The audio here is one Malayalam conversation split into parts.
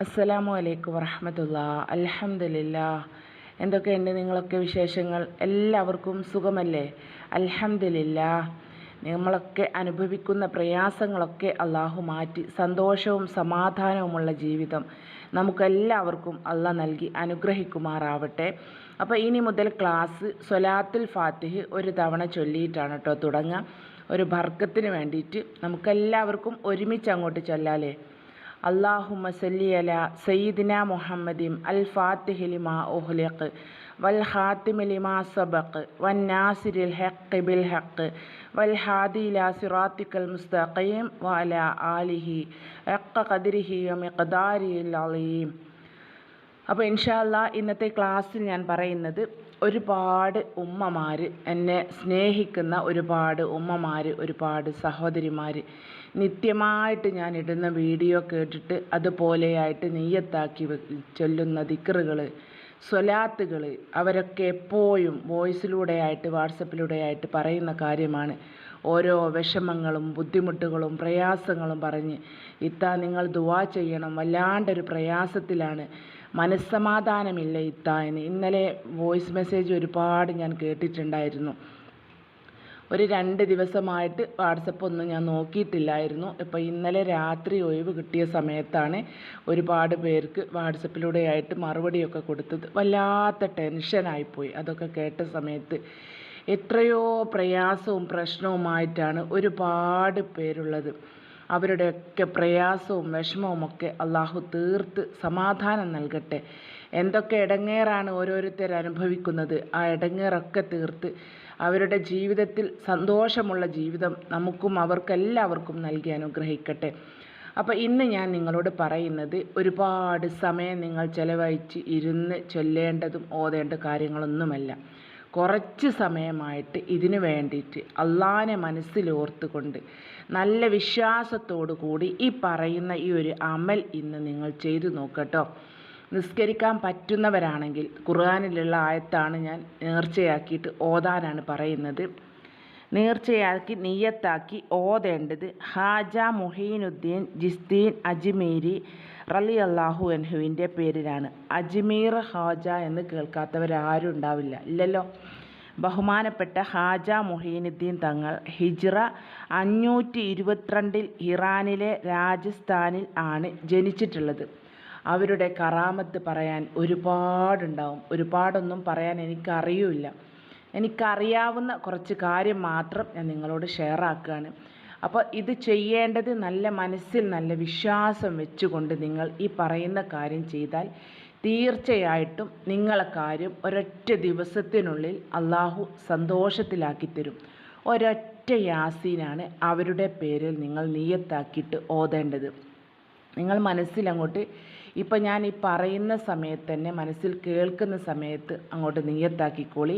അസ്സലാമു അലൈക്കും വറഹമത്തുള്ള. അൽഹംദുലില്ലാ. എന്തൊക്കെയുണ്ട് നിങ്ങളൊക്കെ വിശേഷങ്ങൾ? എല്ലാവർക്കും സുഖമല്ലേ? അൽഹംദുലില്ലാ. നമ്മളൊക്കെ അനുഭവിക്കുന്ന പ്രയാസങ്ങളൊക്കെ അള്ളാഹു മാറ്റി. സന്തോഷവും സമാധാനവുമുള്ള ജീവിതം നമുക്കെല്ലാവർക്കും അള്ള നൽകി അനുഗ്രഹിക്കുമാറാവട്ടെ. അപ്പോൾ ഇനി മുതൽ ക്ലാസ് സൊലാത്തുൽ ഫാത്തിഹ് ഒരു തവണ ചൊല്ലിയിട്ടാണ് കേട്ടോ തുടങ്ങുക. ഒരു ഭർക്കത്തിന് വേണ്ടിയിട്ട് നമുക്കെല്ലാവർക്കും ഒരുമിച്ച് അങ്ങോട്ട് ചൊല്ലാലേ. അള്ളാഹുമ സല്ലി അല സയ്യിദിന മുഹമ്മദിം അൽ ഫാത്തിഹിലിമ ഉഹ്ലിഖ് വൽ ഹാത്തിമിലിമ സബഖ് വൻ നാസിരിൽ ഹഖ് ബിൽ ഹഖ് വൽ ഹാദില സിറാത്തിക്കൽ മുസ്തഖീം വല ആലിഹി ഹഖ് ഖദിരിഹി മിഖ്ദാരിൽ അലീം. അപ്പോൾ ഇൻഷാല്ല ഇന്നത്തെ ക്ലാസ്സിൽ ഞാൻ പറയുന്നത് ഒരുപാട് ഉമ്മമാർ എന്നെ സ്നേഹിക്കുന്ന ഒരുപാട് ഉമ്മമാർ ഒരുപാട് സഹോദരിമാർ നിത്യമായിട്ട് ഞാൻ ഇടുന്ന വീഡിയോ കേട്ടിട്ട് അതുപോലെയായിട്ട് നെയ്യത്താക്കി ചൊല്ലുന്ന ദിക്കറുകൾ സ്വലാത്തുകൾ അവരൊക്കെ എപ്പോഴും വോയിസിലൂടെയായിട്ട് വാട്സപ്പിലൂടെയായിട്ട് പറയുന്ന കാര്യമാണ്. ഓരോ വിഷമങ്ങളും ബുദ്ധിമുട്ടുകളും പ്രയാസങ്ങളും പറഞ്ഞ് ഇത്ത നിങ്ങൾ ദുവാ ചെയ്യണം വല്ലാണ്ടൊരു പ്രയാസത്തിലാണ്. മനസ്സമാധാനമില്ല ഇത്ത എന്ന്. ഇന്നലെ വോയിസ് മെസ്സേജ് ഒരുപാട് ഞാൻ കേട്ടിട്ടുണ്ടായിരുന്നു. ഒരു രണ്ട് ദിവസമായിട്ട് വാട്സപ്പ് ഒന്നും ഞാൻ നോക്കിയിട്ടില്ലായിരുന്നു. ഇപ്പോൾ ഇന്നലെ രാത്രി ഒഴിവ് കിട്ടിയ സമയത്താണ് ഒരുപാട് പേർക്ക് വാട്സപ്പിലൂടെയായിട്ട് മറുപടിയൊക്കെ കൊടുത്തത്. വല്ലാത്ത ടെൻഷനായിപ്പോയി അതൊക്കെ കേട്ട സമയത്ത് എത്രയോ പ്രയാസവും പ്രശ്നവുമായിട്ടാണ് ഒരുപാട് പേരുള്ളത്. അവരുടെയൊക്കെ പ്രയാസവും വിഷമവും ഒക്കെ അള്ളാഹു തീർത്ത് സമാധാനം നൽകട്ടെ. എന്തൊക്കെ ഇടങ്ങേറാണ് ഓരോരുത്തർ അനുഭവിക്കുന്നത്. ആ ഇടങ്ങേറൊക്കെ തീർത്ത് അവരുടെ ജീവിതത്തിൽ സന്തോഷമുള്ള ജീവിതം നമുക്കും അവർക്കെല്ലാവർക്കും നൽകി അനുഗ്രഹിക്കട്ടെ. അപ്പോൾ ഇന്ന് ഞാൻ നിങ്ങളോട് പറയുന്നത് ഒരുപാട് സമയം നിങ്ങൾ ചിലവഴിച്ച് ഇരുന്ന് ചൊല്ലേണ്ടതും ഓതേണ്ട കാര്യങ്ങളൊന്നുമല്ല. കുറച്ച് സമയമായിട്ട് ഇതിനു വേണ്ടിയിട്ട് അള്ളാനെ മനസ്സിലോർത്തുകൊണ്ട് നല്ല വിശ്വാസത്തോടു കൂടി ഈ പറയുന്ന ഈ ഒരു അമൽ ഇന്ന് നിങ്ങൾ ചെയ്തു നോക്കട്ടോ. നിസ്കരിക്കാൻ പറ്റുന്നവരാണെങ്കിൽ ഖുർആാനിലുള്ള ആയത്താണ് ഞാൻ നേർച്ചയാക്കിയിട്ട് ഓതാനാണ് പറയുന്നത്. നേർച്ചയാക്കി നെയ്യത്താക്കി ഓതേണ്ടത് ഹാജ മുഹീനുദ്ദീൻ ജിസ്തീൻ അജ്മീരി റലി അള്ളാഹു അൻഹുവിന്റെ പേരിലാണ്. അജ്മീർ ഹാജ എന്ന് കേൾക്കാത്തവരാരും ഉണ്ടാവില്ല ഇല്ലല്ലോ. ബഹുമാനപ്പെട്ട ഹാജ മുഹീനുദ്ദീൻ തങ്ങൾ ഹിജ്റ അഞ്ഞൂറ്റി ഇരുപത്തിരണ്ടിൽ ഇറാനിലെ രാജസ്ഥാനിൽ ആണ് ജനിച്ചിട്ടുള്ളത്. അവരുടെ കറാമത്ത് പറയാൻ ഒരുപാടുണ്ടാവും. ഒരുപാടൊന്നും പറയാൻ എനിക്കറിയില്ല. എനിക്കറിയാവുന്ന കുറച്ച് കാര്യം മാത്രം ഞാൻ നിങ്ങളോട് ഷെയർ ആക്കുകയാണ്. അപ്പോൾ ഇത് ചെയ്യേണ്ടത് നല്ല മനസ്സിൽ നല്ല വിശ്വാസം വെച്ചുകൊണ്ട് നിങ്ങൾ ഈ പറയുന്ന കാര്യം ചെയ്താൽ തീർച്ചയായിട്ടും നിങ്ങളെ കാര്യം ഒരൊറ്റ ദിവസത്തിനുള്ളിൽ അള്ളാഹു സന്തോഷത്തിലാക്കി തരും ഒരൊറ്റ യാസീനാണ് അവരുടെ പേരിൽ നിങ്ങൾ നീയത്താക്കിയിട്ട് ഓതേണ്ടത്. നിങ്ങൾ മനസ്സിൽ അങ്ങോട്ട് ഇപ്പം ഞാൻ ഈ പറയുന്ന സമയത്ത് തന്നെ മനസ്സിൽ കേൾക്കുന്ന സമയത്ത് അങ്ങോട്ട് നീയത്താക്കിക്കോളി.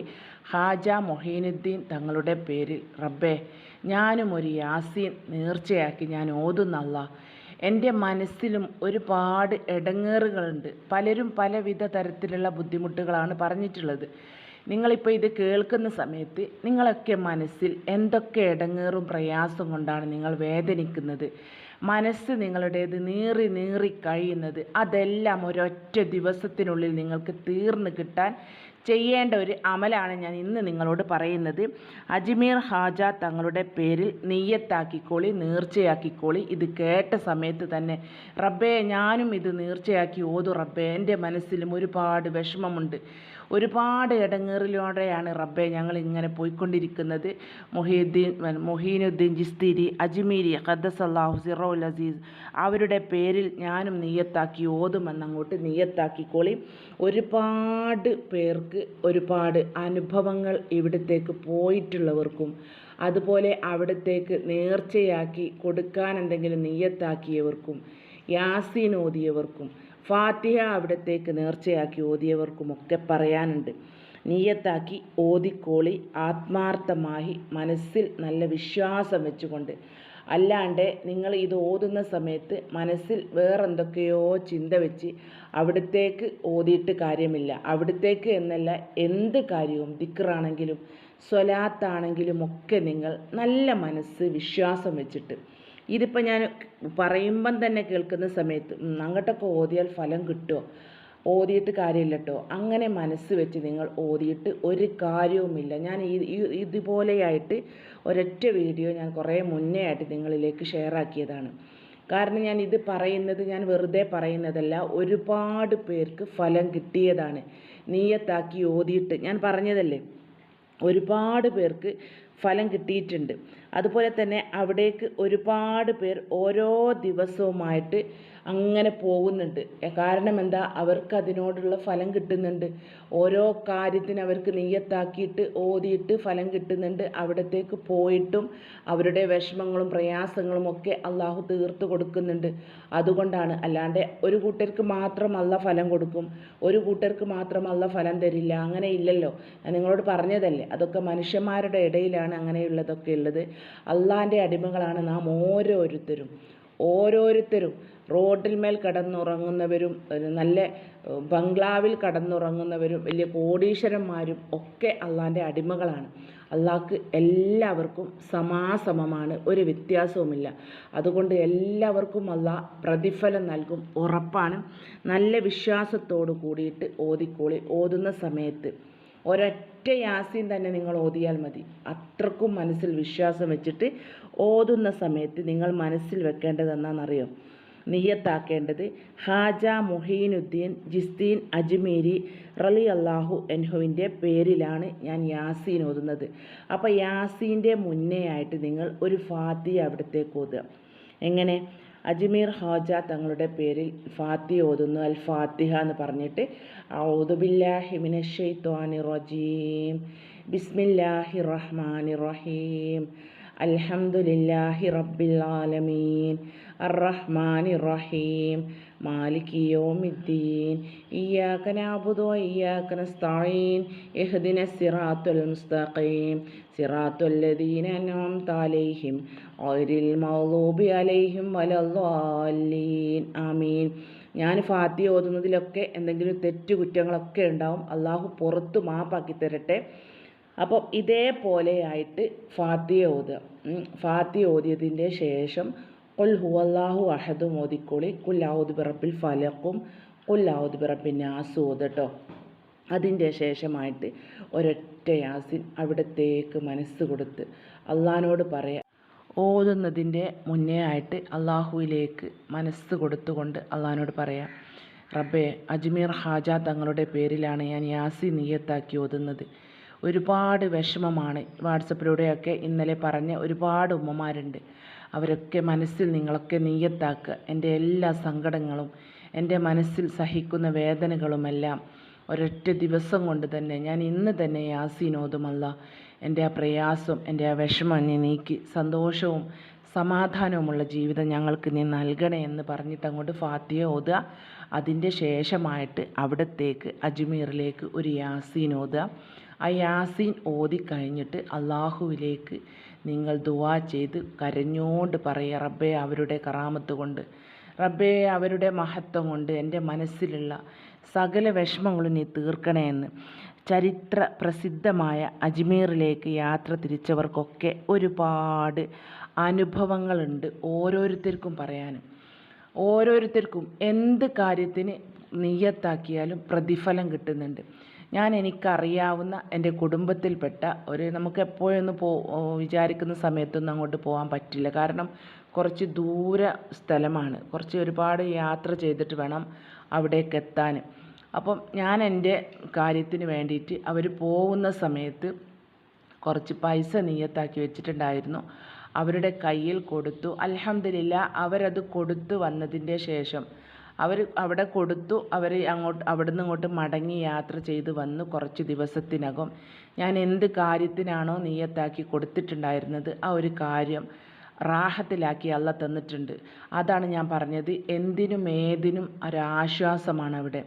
ഹാജ മൊഹീനുദ്ദീൻ തങ്ങളുടെ പേരിൽ റബ്ബേ ഞാനും ഒരു യാസീൻ നേർച്ചയാക്കി ഞാൻ ഓതുന്നല്ല. എന്റെ മനസ്സിലും ഒരുപാട് ഇടങ്ങേറുകളുണ്ട് പലരും പലവിധ തരത്തിലുള്ള ബുദ്ധിമുട്ടുകളാണ് പറഞ്ഞിട്ടുള്ളത്. നിങ്ങളിപ്പോൾ ഇത് കേൾക്കുന്ന സമയത്ത് നിങ്ങളൊക്കെ മനസ്സിൽ എന്തൊക്കെ ഇടങ്ങേറും പ്രയാസം കൊണ്ടാണ് നിങ്ങൾ വേദനിക്കുന്നത്? മനസ്സ് നിങ്ങളുടേത് നീറി നീറി കഴിയുന്നത് അതെല്ലാം ഒരൊറ്റ ദിവസത്തിനുള്ളിൽ നിങ്ങൾക്ക് തീർന്നു കിട്ടാൻ ചെയ്യേണ്ട ഒരു അമലാണ് ഞാൻ ഇന്ന് നിങ്ങളോട് പറയുന്നത്. അജ്മീർ ഹാജ തങ്ങളുടെ പേരിൽ നെയ്യത്താക്കിക്കോളി നേർച്ചയാക്കിക്കോളി. ഇത് കേട്ട സമയത്ത് തന്നെ റബ്ബേ ഞാനും ഇത് നീർച്ചയാക്കി ഓതു റബ്ബേ. എന്റെ മനസ്സിലും ഒരുപാട് വിഷമമുണ്ട്. ഒരുപാട് ഇടങ്ങേറിലൂടെയാണ് റബ്ബെ ഞങ്ങൾ ഇങ്ങനെ പോയിക്കൊണ്ടിരിക്കുന്നത്. മൊഹീദ്ദീൻ മൊഹീനുദ്ദീൻ ജിസ്തിരി അജ്മീരി ഖദ്ദസല്ലാഹു സിറോൽ അസീസ് അവരുടെ പേരിൽ ഞാനും നീയത്താക്കി ഓതുമെന്നങ്ങോട്ട് നീയത്താക്കിക്കോളി ഒരുപാട് പേർക്ക് ഒരുപാട് അനുഭവങ്ങൾ ഇവിടത്തേക്ക് പോയിട്ടുള്ളവർക്കും അതുപോലെ അവിടത്തേക്ക് നേർച്ചയാക്കി കൊടുക്കാൻ എന്തെങ്കിലും നീയത്താക്കിയവർക്കും യാസീൻ ഓതിയവർക്കും ഫാത്തിഹ അവിടത്തേക്ക് നേർച്ചയാക്കി ഓതിയവർക്കുമൊക്കെ പറയാനുണ്ട്. നീയത്താക്കി ഓതിക്കോളി ആത്മാർത്ഥമായി മനസ്സിൽ നല്ല വിശ്വാസം വെച്ചുകൊണ്ട്. അല്ലാണ്ട് നിങ്ങൾ ഇത് ഓതുന്ന സമയത്ത് മനസ്സിൽ വേറെന്തൊക്കെയോ ചിന്ത വെച്ച് അവിടത്തേക്ക് ഓതിയിട്ട് കാര്യമില്ല. അവിടത്തേക്ക് എന്നല്ല എന്ത് കാര്യവും ദിക്റാണെങ്കിലും സ്വലാത്താണെങ്കിലും ഒക്കെ നിങ്ങൾ നല്ല മനസ്സ് വിശ്വാസം വെച്ചിട്ട് ഇതിപ്പോൾ ഞാൻ പറയുമ്പം തന്നെ കേൾക്കുന്ന സമയത്ത് അങ്ങോട്ടൊക്കെ ഓതിയാൽ ഫലം കിട്ടുമോ ഓതിയിട്ട് കാര്യമില്ല കേട്ടോ അങ്ങനെ മനസ്സ് വെച്ച് നിങ്ങൾ ഓതിയിട്ട് ഒരു കാര്യവുമില്ല. ഞാൻ ഈ- ഇതുപോലെയായിട്ട് ഒരൊറ്റ വീഡിയോ ഞാൻ കുറേ മുന്നേ ആയിട്ട് നിങ്ങളിലേക്ക് ഷെയർ ആക്കിയതാണ്. കാരണം ഞാൻ ഇത് പറയുന്നത് ഞാൻ വെറുതെ പറയുന്നതല്ല ഒരുപാട് പേർക്ക് ഫലം കിട്ടിയതാണ്. നീയത്താക്കി ഓതിയിട്ട് ഞാൻ പറഞ്ഞതല്ലേ ഒരുപാട് പേർക്ക് ഫലം കിട്ടിയിട്ടുണ്ട്. അതുപോലെ തന്നെ അവിടേക്ക് ഒരുപാട് പേർ ഓരോ ദിവസവുമായിട്ട് അങ്ങനെ പോകുന്നുണ്ട്. കാരണം എന്താ? അവർക്ക് അതിനോടുള്ള ഫലം കിട്ടുന്നുണ്ട്. ഓരോ കാര്യത്തിന് അവർക്ക് നെയ്യത്താക്കിയിട്ട് ഓതിയിട്ട് ഫലം കിട്ടുന്നുണ്ട്. അവിടത്തേക്ക് പോയിട്ടും അവരുടെ വിഷമങ്ങളും പ്രയാസങ്ങളും ഒക്കെ അള്ളാഹു തീർത്ത് കൊടുക്കുന്നുണ്ട്. അതുകൊണ്ടാണ്. അല്ലാണ്ട് ഒരു കൂട്ടർക്ക് മാത്രം അല്ല ഫലം കൊടുക്കും. ഒരു കൂട്ടർക്ക് മാത്രം അല്ല ഫലം തരില്ല. അങ്ങനെ ഇല്ലല്ലോ. ഞാൻ നിങ്ങളോട് പറഞ്ഞതല്ലേ? അതൊക്കെ മനുഷ്യന്മാരുടെ ഇടയിലാണ് അങ്ങനെയുള്ളതൊക്കെ ഉള്ളത്. അള്ളാന്റെ അടിമകളാണ് നാം ഓരോരുത്തരും. ഓരോരുത്തരും റോഡിൽ മേൽ കിടന്നുറങ്ങുന്നവരും നല്ല ബംഗ്ലാവിൽ കിടന്നുറങ്ങുന്നവരും വലിയ കോടീശ്വരന്മാരും ഒക്കെ അള്ളാന്റെ അടിമകളാണ്. അള്ളാഹ്ക്ക് എല്ലാവർക്കും സമാസമമാണ് ഒരു വ്യത്യാസവുമില്ല. അതുകൊണ്ട് എല്ലാവർക്കും അള്ളാഹ് പ്രതിഫലം നൽകും ഉറപ്പാണ്. നല്ല വിശ്വാസത്തോട് കൂടിയിട്ട് ഓതിക്കോളി ഓതുന്ന സമയത്ത്. ഒരൊറ്റ യാസീൻ തന്നെ നിങ്ങൾ ഓതിയാൽ മതി. അത്രക്കും മനസ്സിൽ വിശ്വാസം വെച്ചിട്ട് ഓതുന്ന സമയത്ത് നിങ്ങൾ മനസ്സിൽ വെക്കേണ്ടത് എന്നാണെന്നറിയോ നിയ്യത്താക്കേണ്ടത് ഹാജ മുഹീനുദ്ദീൻ ജിസ്തീൻ അജ്മീരി റലി അള്ളാഹു എൻഹുവിന്റെ പേരിലാണ് ഞാൻ യാസീൻ ഓതുന്നത്. അപ്പോൾ യാസീന്റെ മുന്നേ ആയിട്ട് നിങ്ങൾ ഒരു ഫാത്തി അവിടത്തേക്ക് ഓതുക. എങ്ങനെ? അജ്മീർ ഹാജ തങ്ങളുടെ പേരിൽ ഫാത്തി ഓതുന്നു. അൽ ഫാത്തിഹ എന്ന് പറഞ്ഞിട്ട് ഔദുബില്ലാഹി മിനശ്ശൈത്വാനി റജീം. ബിസ്മില്ലാഹി റഹ്മാനി റഹീം. അൽഹംദുലില്ലാഹി റബ്ബിൽ ആലമീൻ. അർറഹ്മാനി റഹീം മാലിക് യൗമിദ്ദീൻ. ഇയ്യാക നഅബുദു വഇയ്യാക നസ്തഈൻ. സിറാത്തുൽ മുസ്തഖീം. സിറാത്തുൽ ലദീന അൻഅംത അലൈഹിം. ഗൈറിൽ മഗ്ദൂബി അലൈഹിം വലദ്ദാലീൻ ആമീൻ. ഞാൻ ഫാത്തി ഓതുന്നതിലൊക്കെ എന്തെങ്കിലും തെറ്റ് കുറ്റങ്ങളൊക്കെ ഉണ്ടാവും. അള്ളാഹു പുറത്ത് മാപ്പാക്കി തരട്ടെ. അപ്പം ഇതേപോലെയായിട്ട് ഫാത്തിയ ഓതുക. ഫാത്തിയ ഓതിയതിന്റെ ശേഷം കുൽ ഹുവല്ലാഹു അഹദും ഓതിക്കോളി. കുൽ പിറപ്പിൽ ഫലക്കും കുൽ പിറപ്പിൻ നാസ് ഓതട്ടോ. അതിന്റെ ശേഷമായിട്ട് ഒരൊറ്റ യാസിൻ അവിടത്തേക്ക് മനസ്സ് കൊടുത്ത് അള്ളഹാനോട് പറയാം ഓതുന്നതിന്റെ മുന്നേ ആയിട്ട് അള്ളാഹുവിലേക്ക് മനസ്സ് കൊടുത്തുകൊണ്ട് അള്ളഹാനോട് പറയാം റബ്ബേ അജ്മീർ ഹാജ തങ്ങളുടെ പേരിലാണ് ഞാൻ യാസി നീയത്താക്കി ഓതുന്നത്. ഒരുപാട് വിഷമമാണ്. വാട്സപ്പിലൂടെയൊക്കെ ഇന്നലെ പറഞ്ഞ ഒരുപാട് ഉമ്മമാരുണ്ട്. അവരൊക്കെ മനസ്സിൽ നിങ്ങളൊക്കെ നീയത്താക്കുക എന്റെ എല്ലാ സങ്കടങ്ങളും എന്റെ മനസ്സിൽ സഹിക്കുന്ന വേദനകളുമെല്ലാം ഒരൊറ്റ ദിവസം കൊണ്ട് തന്നെ ഞാൻ ഇന്ന് തന്നെ യാസീനോതുമല്ല എന്റെ ആ പ്രയാസം എന്റെ ആ വിഷമം നീ നീക്കി സന്തോഷവും സമാധാനവുമുള്ള ജീവിതം ഞങ്ങൾക്ക് നീ നൽകണേ എന്ന് പറഞ്ഞിട്ട് അങ്ങോട്ട് ഫാത്തിയ ഓതുക. അതിന്റെ ശേഷമായിട്ട് അവിടത്തേക്ക് അജ്മീറിലേക്ക് ഒരു യാസീൻ ഓതുക ആ യാസീൻ ഓതി കഴിഞ്ഞിട്ട് അള്ളാഹുവിലേക്ക് നിങ്ങൾ ദുവാ ചെയ്ത് കരഞ്ഞോണ്ട് പറയുക റബ്ബേ അവരുടെ കറാമത്ത് കൊണ്ട്. റബ്ബേ അവരുടെ മഹത്വം കൊണ്ട് എന്റെ മനസ്സിലുള്ള സകല വിഷമങ്ങളും നീ തീർക്കണേ എന്ന്. ചരിത്ര പ്രസിദ്ധമായ അജ്മീറിലേക്ക് യാത്ര തിരിച്ചവർക്കൊക്കെ ഒരുപാട് അനുഭവങ്ങളുണ്ട് ഓരോരുത്തർക്കും പറയാനും. ഓരോരുത്തർക്കും എന്ത് കാര്യത്തിന് നീയത്താക്കിയാലും പ്രതിഫലം കിട്ടുന്നുണ്ട്. ഞാൻ എനിക്കറിയാവുന്ന എന്റെ കുടുംബത്തിൽപ്പെട്ട ഒരു നമുക്ക് എപ്പോഴൊന്നും പോ വിചാരിക്കുന്ന സമയത്തൊന്നും അങ്ങോട്ട് പോകാൻ പറ്റില്ല. കാരണം കുറച്ച് ദൂര സ്ഥലമാണ്. കുറച്ച് ഒരുപാട് യാത്ര ചെയ്തിട്ട് വേണം അവിടേക്ക് എത്താൻ. അപ്പം ഞാൻ എന്റെ കാര്യത്തിന് വേണ്ടിയിട്ട് അവർ പോകുന്ന സമയത്ത് കുറച്ച് പൈസ നീയത്താക്കി വെച്ചിട്ടുണ്ടായിരുന്നു. അവരുടെ കയ്യിൽ കൊടുത്തു. അലഹമില്ല അവരത് കൊടുത്തു വന്നതിന്റെ ശേഷം അവർ അവിടെ കൊടുത്തു. അവർ അങ്ങോട്ട് അവിടുന്ന് ഇങ്ങോട്ട് മടങ്ങി യാത്ര ചെയ്ത് വന്ന് കുറച്ച് ദിവസത്തിനകം. ഞാൻ എന്ത് കാര്യത്തിനാണോ നീയത്താക്കി കൊടുത്തിട്ടുണ്ടായിരുന്നത് ആ ഒരു കാര്യം റാഹത്തിലാക്കി അല്ല തന്നിട്ടുണ്ട്. അതാണ് ഞാൻ പറഞ്ഞത്. എന്തിനും ഏതിനും ഒരാശ്വാസമാണ് അവിടെ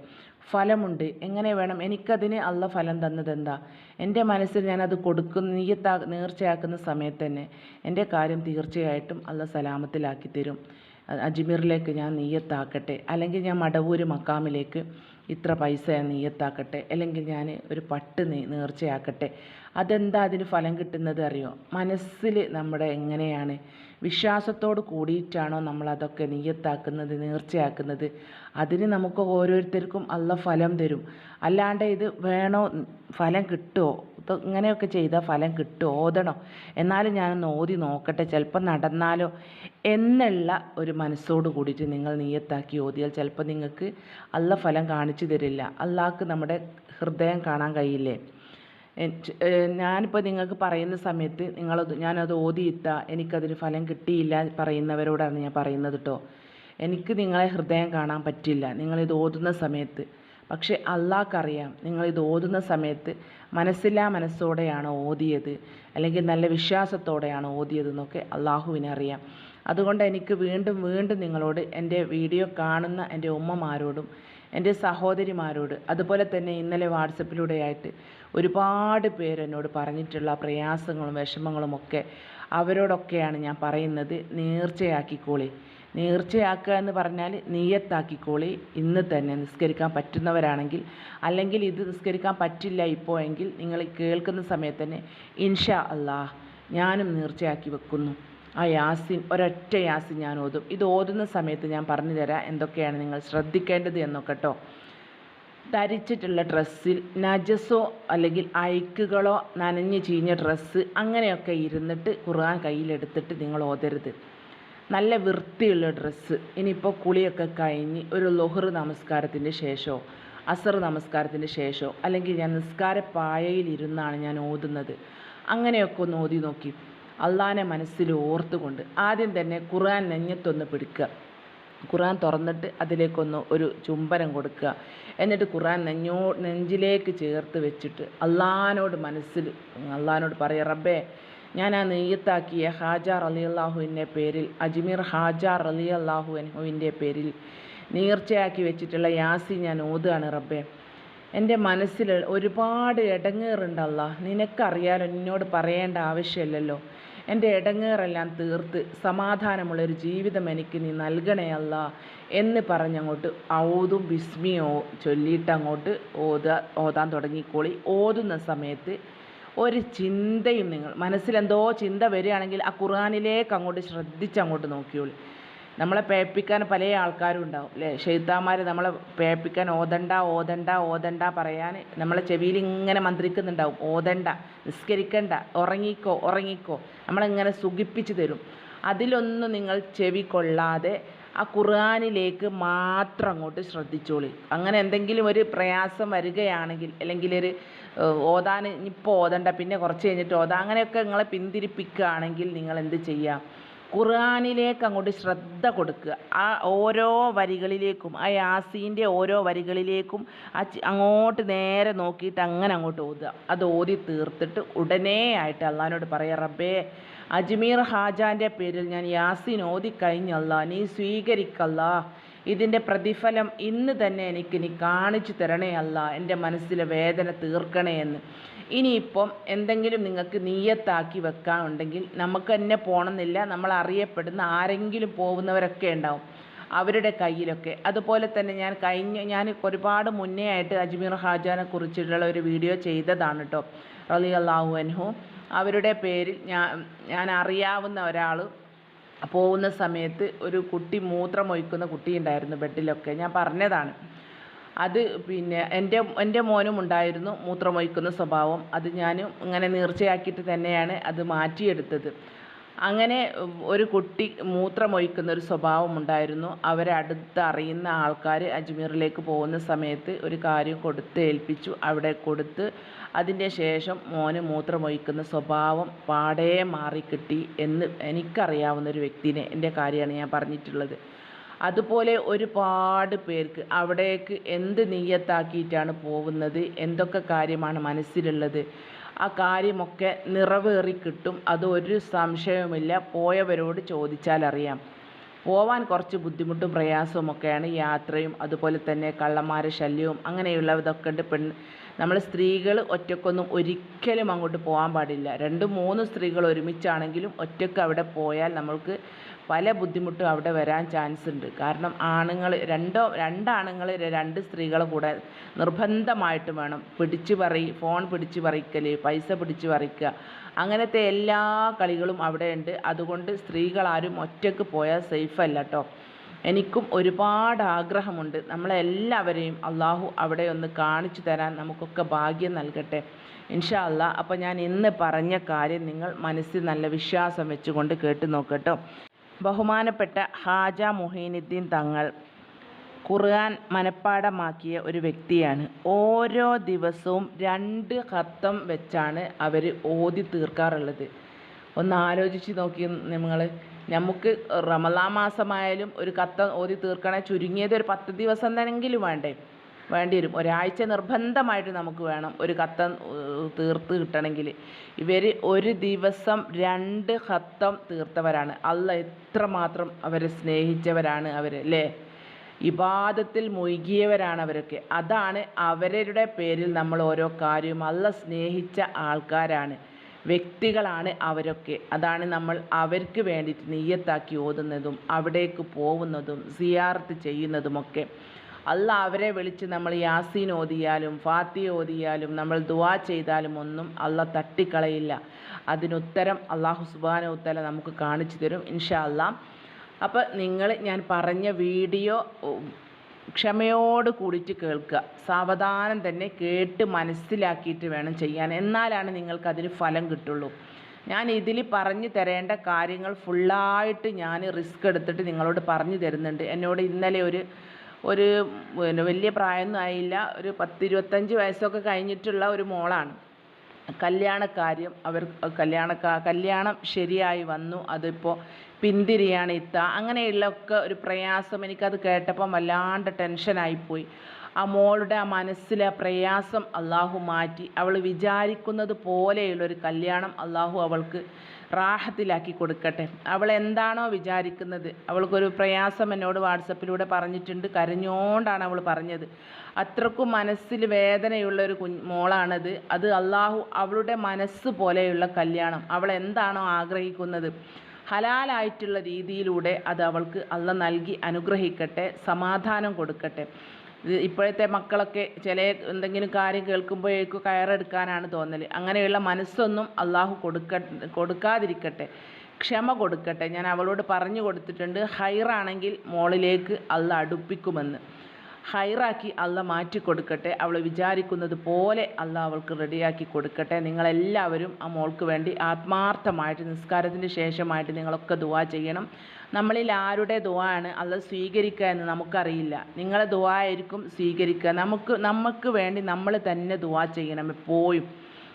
ഫലമുണ്ട്. എങ്ങനെ വേണം? എനിക്കതിന് അള്ള ഫലം തന്നത് എന്താ എന്റെ മനസ്സിൽ ഞാനത് കൊടുക്കുന്ന നീയത്താ നേർച്ചയാക്കുന്ന സമയത്ത് തന്നെ എന്റെ കാര്യം തീർച്ചയായിട്ടും അള്ള സലാമത്തിലാക്കി തരും. അജ്മീറിലേക്ക് ഞാൻ നീയത്താക്കട്ടെ അല്ലെങ്കിൽ ഞാൻ മടവൂര് മക്കാമിലേക്ക് ഇത്ര പൈസ ഞാൻ നീയത്താക്കട്ടെ അല്ലെങ്കിൽ ഞാൻ ഒരു പട്ട് നേർച്ചയാക്കട്ടെ. അതെന്താ അതിന് ഫലം കിട്ടുന്നത് അറിയോ? മനസ്സിൽ നമ്മുടെ എങ്ങനെയാണ്? വിശ്വാസത്തോട് കൂടിയിട്ടാണോ നമ്മൾ അതൊക്കെ നീയത്താക്കുന്നത് നേർച്ചയാക്കുന്നത്? അതിന് നമുക്ക് ഓരോരുത്തർക്കും അല്ല ഫലം തരും. അല്ലാണ്ട് ഇത് വേണോ ഫലം കിട്ടുമോ ഇത് ഇങ്ങനെയൊക്കെ ചെയ്താൽ ഫലം കിട്ടുമോ ഓതണോ? എന്നാലും ഞാനൊന്ന് ഓതി നോക്കട്ടെ. ചിലപ്പോൾ നടന്നാലോ? എന്നുള്ള ഒരു മനസ്സോട് കൂടിയിട്ട് നിങ്ങൾ നീയത്താക്കി ഓതിയാൽ ചിലപ്പോൾ നിങ്ങൾക്ക് അല്ല ഫലം കാണിച്ചു തരില്ല. അള്ളാഹ്ക്ക് നമ്മുടെ ഹൃദയം കാണാൻ കഴിയില്ലേ? ഞാനിപ്പോൾ നിങ്ങൾക്ക് പറയുന്ന സമയത്ത് നിങ്ങളത് ഞാനത് ഓതിയിട്ട എനിക്കതിന് ഫലം കിട്ടിയില്ല പറയുന്നവരോടാണ് ഞാൻ പറയുന്നത് കേട്ടോ എനിക്ക് നിങ്ങളെ ഹൃദയം കാണാൻ പറ്റില്ല. നിങ്ങളിത് ഓതുന്ന സമയത്ത്. പക്ഷേ അള്ളാഹ്ക്കറിയാം ഇത് ഓതുന്ന സമയത്ത് മനസ്സില്ലാ മനസ്സോടെയാണ് ഓതിയത് അല്ലെങ്കിൽ നല്ല വിശ്വാസത്തോടെയാണ് ഓതിയത് എന്നൊക്കെ അള്ളാഹുവിനറിയാം. അതുകൊണ്ട് എനിക്ക് വീണ്ടും വീണ്ടും നിങ്ങളോട് എന്റെ വീഡിയോ കാണുന്ന എന്റെ ഉമ്മമാരോടും എന്റെ സഹോദരിമാരോട് അതുപോലെ തന്നെ ഇന്നലെ വാട്സപ്പിലൂടെയായിട്ട് ഒരുപാട് പേരെന്നോട് പറഞ്ഞിട്ടുള്ള പ്രയാസങ്ങളും വിഷമങ്ങളുമൊക്കെ അവരോടൊക്കെയാണ് ഞാൻ പറയുന്നത്. നേർച്ചയാക്കിക്കോളി. നേർച്ചയാക്കുക എന്ന് പറഞ്ഞാൽ നീയത്താക്കിക്കോളി. ഇന്ന് തന്നെ നിസ്കരിക്കാൻ പറ്റുന്നവരാണെങ്കിൽ അല്ലെങ്കിൽ ഇത് നിസ്കരിക്കാൻ പറ്റില്ല ഇപ്പോൾ എങ്കിൽ നിങ്ങൾ കേൾക്കുന്ന സമയത്ത് തന്നെ ഇൻഷാ അള്ളാഹ് ഞാനും നേർച്ചയാക്കി വെക്കുന്നു. ആ യാസിൻ ഒരൊറ്റ യാസിൻ ഞാൻ ഓതും. ഇത് ഓതുന്ന സമയത്ത് ഞാൻ പറഞ്ഞു തരാം എന്തൊക്കെയാണ് നിങ്ങൾ ശ്രദ്ധിക്കേണ്ടത് എന്നൊക്കെ കേട്ടോ ധരിച്ചിട്ടുള്ള ഡ്രസ്സിൽ നജസോ അല്ലെങ്കിൽ അഴുക്കുകളോ നനഞ്ഞ് ചീഞ്ഞ ഡ്രസ്സ് അങ്ങനെയൊക്കെ ഇരുന്നിട്ട് ഖുർആൻ കയ്യിലെടുത്തിട്ട് നിങ്ങൾ ഓതരുത്. നല്ല വൃത്തിയുള്ള ഡ്രസ്സ്. ഇനിയിപ്പോൾ കുളിയൊക്കെ കഴിഞ്ഞ് ഒരു ലൊഹർ നമസ്കാരത്തിന്റെ ശേഷമോ അസർ നമസ്കാരത്തിന്റെ ശേഷമോ അല്ലെങ്കിൽ ഞാൻ നിസ്കാര പായയിലിരുന്നാണ് ഞാൻ ഓതുന്നത്. അങ്ങനെയൊക്കെ ഒന്ന് ഓതി നോക്കി. അള്ളാനെ മനസ്സിൽ ഓർത്തുകൊണ്ട് ആദ്യം തന്നെ ഖുർആൻ നെഞ്ഞത്തൊന്ന് പിടിക്കുക. ഖുർആൻ തുറന്നിട്ട് അതിലേക്കൊന്ന് ഒരു ചുംബനം കൊടുക്കുക. എന്നിട്ട് ഖുർആൻ നെഞ്ഞോ നെഞ്ചിലേക്ക് ചേർത്ത് വെച്ചിട്ട് അള്ളഹാനോട് മനസ്സിൽ അള്ളഹാനോട് പറയുക റബ്ബേ ഞാൻ ആ നെയ്യത്താക്കിയ ഹാജാർ അലി അള്ളാഹുവിന്റെ പേരിൽ അജ്മീർ ഹാജാർ അലി അള്ളാഹു അൻഹുവിന്റെ പേരിൽ നീർച്ചയാക്കി വെച്ചിട്ടുള്ള യാസി ഞാൻ ഓതുകയാണ് റബ്ബെ. എന്റെ മനസ്സിൽ ഒരുപാട് ഇടങ്ങേറുണ്ടല്ല നിനക്കറിയാലോ എന്നോട് പറയേണ്ട ആവശ്യമില്ലല്ലോ. എന്റെ ഇടങ്ങേറെല്ലാം തീർത്ത് സമാധാനമുള്ളൊരു ജീവിതം എനിക്ക് നീ നൽകണേ എന്ന് പറഞ്ഞങ്ങോട്ട് ഔതും ബിസ്മിയോ ചൊല്ലിയിട്ട് അങ്ങോട്ട് ഓത ഓതാൻ തുടങ്ങിക്കോളി ഓതുന്ന സമയത്ത് ഒരു ചിന്തയും നിങ്ങൾ മനസ്സിലെന്തോ ചിന്ത വരികയാണെങ്കിൽ ആ ഖുർആാനിലേക്ക് അങ്ങോട്ട് ശ്രദ്ധിച്ച് അങ്ങോട്ട് നോക്കിയോളൂ. നമ്മളെ പേപ്പിക്കാൻ പല ആൾക്കാരും ഉണ്ടാവും അല്ലേ ഷെയ്ത്താന്മാർ നമ്മളെ പേപ്പിക്കാൻ ഓതണ്ട ഓതണ്ട ഓതണ്ട പറയാൻ നമ്മളെ ചെവിയിൽ ഇങ്ങനെ മന്ത്രിക്കുന്നുണ്ടാവും ഓതണ്ട നിസ്കരിക്കണ്ട ഉറങ്ങിക്കോ ഉറങ്ങിക്കോ. നമ്മളിങ്ങനെ സുഖിപ്പിച്ച് തരും. അതിലൊന്നും നിങ്ങൾ ചെവി കൊള്ളാതെ ആ ഖുർആാനിലേക്ക് മാത്രം അങ്ങോട്ട് ശ്രദ്ധിച്ചോളി. അങ്ങനെ എന്തെങ്കിലും ഒരു പ്രയാസം വരികയാണെങ്കിൽ അല്ലെങ്കിൽ ഒരു ഓതാൻ ഇപ്പോൾ ഓതണ്ട പിന്നെ കുറച്ച് കഴിഞ്ഞിട്ട് ഓതാം അങ്ങനെയൊക്കെ നിങ്ങളെ പിന്തിരിപ്പിക്കുകയാണെങ്കിൽ നിങ്ങൾ എന്ത് ചെയ്യുക? ഖുർആാനിലേക്ക് അങ്ങോട്ട് ശ്രദ്ധ കൊടുക്കുക. ആ ഓരോ വരികളിലേക്കും ആ യാസീന്റെ ഓരോ വരികളിലേക്കും ആ അങ്ങോട്ട് നേരെ നോക്കിയിട്ട് അങ്ങനെ അങ്ങോട്ട് ഓതുക. അത് ഓതി തീർത്തിട്ട് ഉടനെ ആയിട്ട് അള്ളഹാനോട് പറയാം റബ്ബേ അജ്മീർ ഹാജാന്റെ പേരിൽ ഞാൻ യാസിൻ ഓതി കഴിഞ്ഞല്ല നീ സ്വീകരിക്കല്ല. ഇതിന്റെ പ്രതിഫലം ഇന്ന് തന്നെ എനിക്ക് നീ കാണിച്ചു തരണേ അല്ല എന്റെ മനസ്സിലെ വേദന തീർക്കണേ എന്ന്. ഇനിയിപ്പം എന്തെങ്കിലും നിങ്ങൾക്ക് നീയത്താക്കി വെക്കാനുണ്ടെങ്കിൽ നമുക്ക് തന്നെ പോകണമെന്നില്ല നമ്മൾ അറിയപ്പെടുന്ന ആരെങ്കിലും പോകുന്നവരൊക്കെ ഉണ്ടാവും അവരുടെ കയ്യിലൊക്കെ. അതുപോലെ തന്നെ ഞാൻ കഴിഞ്ഞ ഞാൻ ഒരുപാട് മുന്നേ ആയിട്ട് അജ്മീർ ഹാജാനെ കുറിച്ചിട്ടുള്ള ഒരു വീഡിയോ ചെയ്തതാണ് കേട്ടോ റലി അള്ളാഹു അൻഹു. അവരുടെ പേരിൽ ഞാൻ ഞാൻ അറിയാവുന്ന ഒരാൾ പോകുന്ന സമയത്ത് ഒരു കുട്ടി മൂത്രമൊഴിക്കുന്ന കുട്ടി ഉണ്ടായിരുന്നു ബെഡിലൊക്കെ. ഞാൻ പറഞ്ഞതാണ്. അത് പിന്നെ എന്റെ എന്റെ മോനും ഉണ്ടായിരുന്നു മൂത്രമൊഴിക്കുന്ന സ്വഭാവം. അത് ഞാൻ ഇങ്ങനെ നേർച്ചയാക്കിയിട്ട് തന്നെയാണ് അത് മാറ്റിയെടുത്തത്. അങ്ങനെ ഒരു കുട്ടി മൂത്രമൊഴിക്കുന്ന ഒരു സ്വഭാവമുണ്ടായിരുന്നു. അവരെ അടുത്ത് അറിയുന്ന ആൾക്കാർ അജ്മീറിലേക്ക് പോകുന്ന സമയത്ത് ഒരു കാര്യം കൊടുത്ത് ഏൽപ്പിച്ചു. അവിടെ കൊടുത്ത് അതിന്റെ ശേഷം മോന് മൂത്രമൊഴിക്കുന്ന സ്വഭാവം പാടേ മാറിക്കിട്ടി എന്ന് എനിക്കറിയാവുന്ന ഒരു വ്യക്തിനെ എന്റെ കാര്യമാണ് ഞാൻ പറഞ്ഞിട്ടുള്ളത്. അതുപോലെ ഒരുപാട് പേർക്ക് അവിടേക്ക് എന്ത് നീയത്താക്കിയിട്ടാണ് പോകുന്നത്? എന്തൊക്കെ കാര്യമാണ് മനസ്സിലുള്ളത്? ആ കാര്യമൊക്കെ നിറവേറി കിട്ടും. അത് ഒരു സംശയവുമില്ല. പോയവരോട് ചോദിച്ചാൽ അറിയാം പോവാൻ കുറച്ച് ബുദ്ധിമുട്ടും പ്രയാസവുമൊക്കെയാണ് യാത്രയും അതുപോലെ തന്നെ കള്ളന്മാരെ ശല്യവും അങ്ങനെയുള്ള ഇതൊക്കെ ഉണ്ട്. പെൺ നമ്മൾ സ്ത്രീകൾ ഒറ്റക്കൊന്നും ഒരിക്കലും അങ്ങോട്ട് പോകാൻ പാടില്ല. രണ്ട് മൂന്ന് സ്ത്രീകൾ ഒരുമിച്ചാണെങ്കിലും ഒറ്റയ്ക്ക് അവിടെ പോയാൽ നമ്മൾക്ക് പല ബുദ്ധിമുട്ടും അവിടെ വരാൻ ചാൻസ് ഉണ്ട്. കാരണം ആണുങ്ങൾ രണ്ടോ രണ്ടാണുങ്ങൾ രണ്ട് സ്ത്രീകളെ കൂടെ നിർബന്ധമായിട്ടും വേണം. പിടിച്ച് പറി ഫോൺ പിടിച്ച് പറിക്കൽ പൈസ പിടിച്ച് പറിക്കുക അങ്ങനത്തെ എല്ലാ കളികളും അവിടെ ഉണ്ട്. അതുകൊണ്ട് സ്ത്രീകളാരും ഒറ്റയ്ക്ക് പോയാൽ സേഫ് അല്ല കേട്ടോ എനിക്കും ഒരുപാട് ആഗ്രഹമുണ്ട്. നമ്മളെല്ലാവരെയും അള്ളാഹു അവിടെ ഒന്ന് കാണിച്ചു തരാൻ നമുക്കൊക്കെ ഭാഗ്യം നൽകട്ടെ. ഇൻഷാ അല്ലാ അപ്പോൾ ഞാൻ ഇന്ന് പറഞ്ഞ കാര്യം നിങ്ങൾ മനസ്സിൽ നല്ല വിശ്വാസം വെച്ചുകൊണ്ട് കേട്ട് നോക്കട്ടോ ബഹുമാനപ്പെട്ട ഹാജ മുഹീനുദ്ദീൻ തങ്ങൾ ഖുർആൻ മനഃപ്പാടമാക്കിയ ഒരു വ്യക്തിയാണ്. ഓരോ ദിവസവും രണ്ട് ഖത്തം വെച്ചാണ് അവർ ഓതി തീർക്കാറുള്ളത്. ഒന്ന് ആലോചിച്ച് നോക്കി നിങ്ങൾ നമുക്ക് റമലാ മാസമായാലും ഒരു ഖത്തം ഓതി തീർക്കണേ ചുരുങ്ങിയത് ഒരു പത്ത് ദിവസം തന്നെങ്കിലും വേണ്ടേ. വേണ്ടി വരും ഒരാഴ്ച നിർബന്ധമായിട്ട് നമുക്ക് വേണം ഒരു ഖത്തം തീർത്ത് കിട്ടണമെങ്കിൽ. ഇവർ ഒരു ദിവസം രണ്ട് ഖത്തം തീർത്തവരാണ്. അല്ല എത്രമാത്രം അവരെ സ്നേഹിച്ചവരാണ് അവർ അല്ലേ? ഇബാദത്തിൽ മുഴുകിയവരാണ് അവരൊക്കെ. അതാണ് അവരുടെ പേരിൽ നമ്മൾ ഓരോ കാര്യവും അല്ല സ്നേഹിച്ച ആൾക്കാരാണ്. വ്യക്തികളാണ് അവരൊക്കെ. അതാണ് നമ്മൾ അവർക്ക് വേണ്ടിയിട്ട് നെയ്യത്താക്കി ഓതുന്നതും അവിടേക്ക് പോകുന്നതും സിയാർത്ത് ചെയ്യുന്നതുമൊക്കെ. അല്ല അവരെ വിളിച്ച് നമ്മൾ യാസീൻ ഓതിയാലും ഫാത്തി ഓതിയാലും നമ്മൾ ദുവാ ചെയ്താലും ഒന്നും അല്ല തട്ടിക്കളയില്ല. അതിനുത്തരം അള്ളാഹു സുബാന ഉത്തല നമുക്ക് കാണിച്ചു തരും ഇൻഷാ അല്ലാ അപ്പോൾ നിങ്ങൾ ഞാൻ പറഞ്ഞ വീഡിയോ ക്ഷമയോട് കൂടിയിട്ട് കേൾക്കുക. സാവധാനം തന്നെ കേട്ട് മനസ്സിലാക്കിയിട്ട് വേണം ചെയ്യാൻ. എന്നാലാണ് നിങ്ങൾക്ക് അതിന് ഫലം കിട്ടുള്ളൂ. ഞാൻ ഇതിൽ പറഞ്ഞു തരേണ്ട കാര്യങ്ങൾ ഫുള്ളായിട്ട് ഞാൻ റിസ്ക് എടുത്തിട്ട് നിങ്ങളോട് പറഞ്ഞു തരുന്നുണ്ട്. എന്നോട് ഇന്നലെ ഒരു ഒരു പിന്നെ വലിയ പ്രായമൊന്നും ആയില്ല. ഒരു പത്തിരുപത്തഞ്ച് വയസ്സൊക്കെ കഴിഞ്ഞിട്ടുള്ള ഒരു മോളാണ്. കല്യാണക്കാര്യം അവർ കല്യാണ കല്യാണം ശരിയായി വന്നു. അതിപ്പോൾ പിന്തിരിയാണ് ഇത്ത. അങ്ങനെയുള്ള ഒക്കെ ഒരു പ്രയാസം എനിക്കത് കേട്ടപ്പം വല്ലാണ്ട് ടെൻഷനായിപ്പോയി ആ മോളുടെ ആ മനസ്സിലെ പ്രയാസം അള്ളാഹു മാറ്റി. അവൾ വിചാരിക്കുന്നത് പോലെയുള്ളൊരു കല്യാണം അള്ളാഹു അവൾക്ക് റാഹത്തിലാക്കി കൊടുക്കട്ടെ. അവൾ എന്താണോ വിചാരിക്കുന്നത്. അവൾക്കൊരു പ്രയാസം എന്നോട് വാട്സപ്പിലൂടെ പറഞ്ഞിട്ടുണ്ട്. കരഞ്ഞോണ്ടാണ് അവൾ പറഞ്ഞത്. അത്രക്കും മനസ്സിൽ വേദനയുള്ള ഒരു കുഞ്ഞ് മോളാണത്. അത് അള്ളാഹു അവളുടെ മനസ്സ് പോലെയുള്ള കല്യാണം. അവൾ എന്താണോ ആഗ്രഹിക്കുന്നത്. ഹലാലായിട്ടുള്ള രീതിയിലൂടെ അത് അവൾക്ക് അള്ള നൽകി അനുഗ്രഹിക്കട്ടെ സമാധാനം കൊടുക്കട്ടെ. ഇപ്പോഴത്തെ മക്കളൊക്കെ ചില എന്തെങ്കിലും കാര്യം കേൾക്കുമ്പോഴേക്കും കയറെടുക്കാനാണ് തോന്നൽ അങ്ങനെയുള്ള മനസ്സൊന്നും അള്ളാഹു കൊടുക്ക കൊടുക്കാതിരിക്കട്ടെ. ക്ഷമ കൊടുക്കട്ടെ. ഞാൻ അവളോട് പറഞ്ഞു കൊടുത്തിട്ടുണ്ട് ഹൈറാണെങ്കിൽ മോളിലേക്ക് അള്ള അടുപ്പിക്കുമെന്ന്. ഹൈറാക്കി അല്ല മാറ്റി കൊടുക്കട്ടെ. അവൾ വിചാരിക്കുന്നത് പോലെ അല്ല അവൾക്ക് റെഡിയാക്കി കൊടുക്കട്ടെ. നിങ്ങളെല്ലാവരും ആ മോൾക്ക് വേണ്ടി ആത്മാർത്ഥമായിട്ട് നിസ്കാരത്തിന് ശേഷമായിട്ട് നിങ്ങളൊക്കെ ദുവാ ചെയ്യണം. നമ്മളിൽ ആരുടെ ദുവാണ് അല്ല സ്വീകരിക്കുക എന്ന് നമുക്കറിയില്ല. നിങ്ങളെ ദുവാ ആയിരിക്കും സ്വീകരിക്കുക. നമുക്ക് നമുക്ക് വേണ്ടി നമ്മൾ തന്നെ ദുവാ ചെയ്യണം എപ്പോഴും.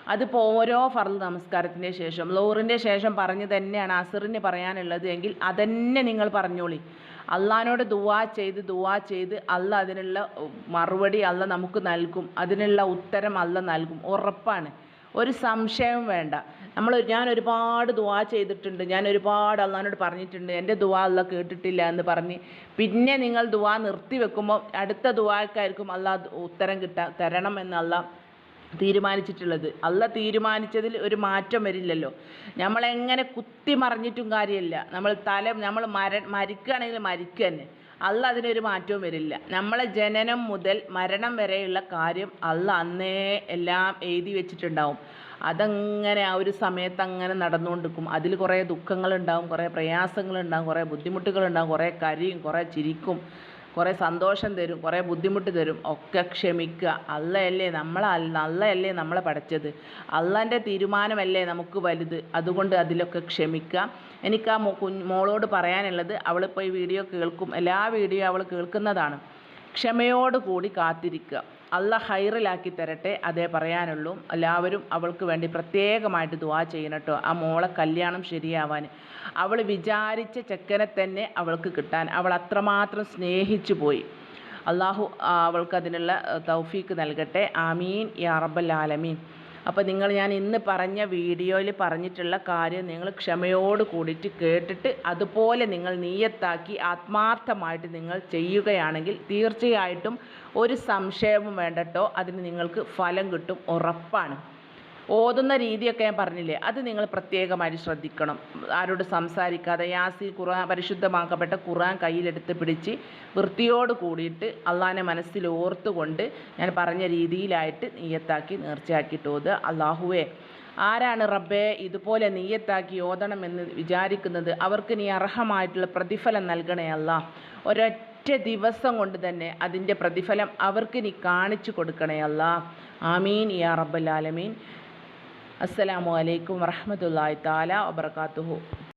അതിപ്പോൾ ഓരോ ഫർദ് നമസ്കാരത്തിന്റെ ശേഷം ലോറിന്റെ ശേഷം പറഞ്ഞു തന്നെയാണ് അസറിന് പറയാനുള്ളത് എങ്കിൽ അതന്നെ നിങ്ങൾ പറഞ്ഞോളി. അള്ളഹാനോട് ദുവാ ചെയ്ത് ദുവാ ചെയ്ത് അല്ല അതിനുള്ള മറുപടി അല്ല നമുക്ക് നൽകും. അതിനുള്ള ഉത്തരം അല്ല നൽകും. ഉറപ്പാണ്. ഒരു സംശയവും വേണ്ട. നമ്മൾ ഞാൻ ഒരുപാട് ദുവാ ചെയ്തിട്ടുണ്ട്. ഞാൻ ഒരുപാട് അള്ളഹാനോട് പറഞ്ഞിട്ടുണ്ട്. എന്റെ ദുവാ അല്ല കേട്ടിട്ടില്ല എന്ന് പറഞ്ഞ്. പിന്നെ നിങ്ങൾ ദുവാ നിർത്തി വെക്കുമ്പോൾ അടുത്ത ദുവാക്കായിരിക്കും അല്ല ഉത്തരം കിട്ടുക തരണം എന്നല്ല തീരുമാനിച്ചിട്ടുള്ളത്. അല്ല തീരുമാനിച്ചതിൽ ഒരു മാറ്റം വരില്ലല്ലോ. നമ്മളെങ്ങനെ കുത്തി മറിഞ്ഞിട്ടും കാര്യമില്ല. നമ്മൾ തല നമ്മൾ മര മരിക്കുകയാണെങ്കിൽ മരിക്കുക തന്നെ. അല്ല അതിനൊരു മാറ്റവും വരില്ല. നമ്മളെ ജനനം മുതൽ മരണം വരെയുള്ള കാര്യം അല്ല അന്നേ എല്ലാം എഴുതി വെച്ചിട്ടുണ്ടാവും. അതങ്ങനെ ആ ഒരു സമയത്ത് അങ്ങനെ നടന്നുകൊണ്ടിരിക്കും. അതിൽ കുറേ ദുഃഖങ്ങളുണ്ടാവും കുറേ പ്രയാസങ്ങളുണ്ടാവും കുറേ ബുദ്ധിമുട്ടുകളുണ്ടാവും കുറേ കരിയും കുറേ ചിരിക്കും. കുറേ സന്തോഷം തരും കുറേ ബുദ്ധിമുട്ട് തരും ഒക്കെ ക്ഷമിക്കുക. അല്ലയല്ലേ നമ്മൾ അല്ലയല്ലേ നമ്മളെ പഠിച്ചത്. അള്ളന്റെ തീരുമാനമല്ലേ നമുക്ക് വലുത്. അതുകൊണ്ട് അതിലൊക്കെ ക്ഷമിക്കുക. എനിക്ക് ആ മോളോട് പറയാനുള്ളത് അവളിപ്പോൾ ഈ വീഡിയോ കേൾക്കും. എല്ലാ വീഡിയോ അവൾ കേൾക്കുന്നതാണ്. ക്ഷമയോടുകൂടി കാത്തിരിക്കുക. അല്ല ഹൈറിലാക്കി തരട്ടെ അതേ പറയാനുള്ളൂ. എല്ലാവരും അവൾക്ക് വേണ്ടി പ്രത്യേകമായിട്ട് ദുവാ ചെയ്യണം കേട്ടോ ആ മോളെ കല്യാണം ശരിയാവാൻ. അവൾ വിചാരിച്ച ചെക്കനെ തന്നെ അവൾക്ക് കിട്ടാൻ. അവൾ അത്രമാത്രം സ്നേഹിച്ചു പോയി. അള്ളാഹു അവൾക്ക് അതിനുള്ള തൗഫീക്ക് നൽകട്ടെ. ആമീൻ. യാ റബ്ബൽ ആലമീൻ. അപ്പോൾ നിങ്ങൾ ഞാൻ ഇന്ന് പറഞ്ഞ വീഡിയോയിൽ പറഞ്ഞിട്ടുള്ള കാര്യം നിങ്ങൾ ക്ഷമയോട് കൂടിയിട്ട് കേട്ടിട്ട് അതുപോലെ നിങ്ങൾ നീയത്താക്കി ആത്മാർത്ഥമായിട്ട് നിങ്ങൾ ചെയ്യുകയാണെങ്കിൽ തീർച്ചയായിട്ടും ഒരു സംശയവും വേണ്ടട്ടോ. അതിന് നിങ്ങൾക്ക് ഫലം കിട്ടും ഉറപ്പാണ്. ഓതുന്ന രീതിയൊക്കെ ഞാൻ പറഞ്ഞില്ലേ? അത് നിങ്ങൾ പ്രത്യേകമായിട്ട് ശ്രദ്ധിക്കണം. ആരോട് സംസാരിക്കാതെ യാസി ഖുറാൻ പരിശുദ്ധമാക്കപ്പെട്ട ഖുറാൻ കയ്യിലെടുത്ത് പിടിച്ച് വൃത്തിയോട് കൂടിയിട്ട് അള്ളാഹിനെ മനസ്സിൽ ഓർത്തുകൊണ്ട് ഞാൻ പറഞ്ഞ രീതിയിലായിട്ട് നീയത്താക്കി നേർച്ചയാക്കിയിട്ട് ഓതുക. അള്ളാഹുവേ ആരാണ് റബ്ബെ ഇതുപോലെ നീയത്താക്കി ഓതണമെന്ന് വിചാരിക്കുന്നത്? അവർക്ക് നീ അർഹമായിട്ടുള്ള പ്രതിഫലം നൽകണേ അല്ല. ഒരൊറ്റ ദിവസം കൊണ്ട് തന്നെ അതിന്റെ പ്രതിഫലം അവർക്ക് നീ കാണിച്ചു കൊടുക്കണേ അല്ല. ആമീൻ യാ റബ്ബൽ ആലമീൻ. അസ്സലാമു അലൈക്കും വറഹ്മത്തുള്ളാഹി തആല വബറകാതുഹു.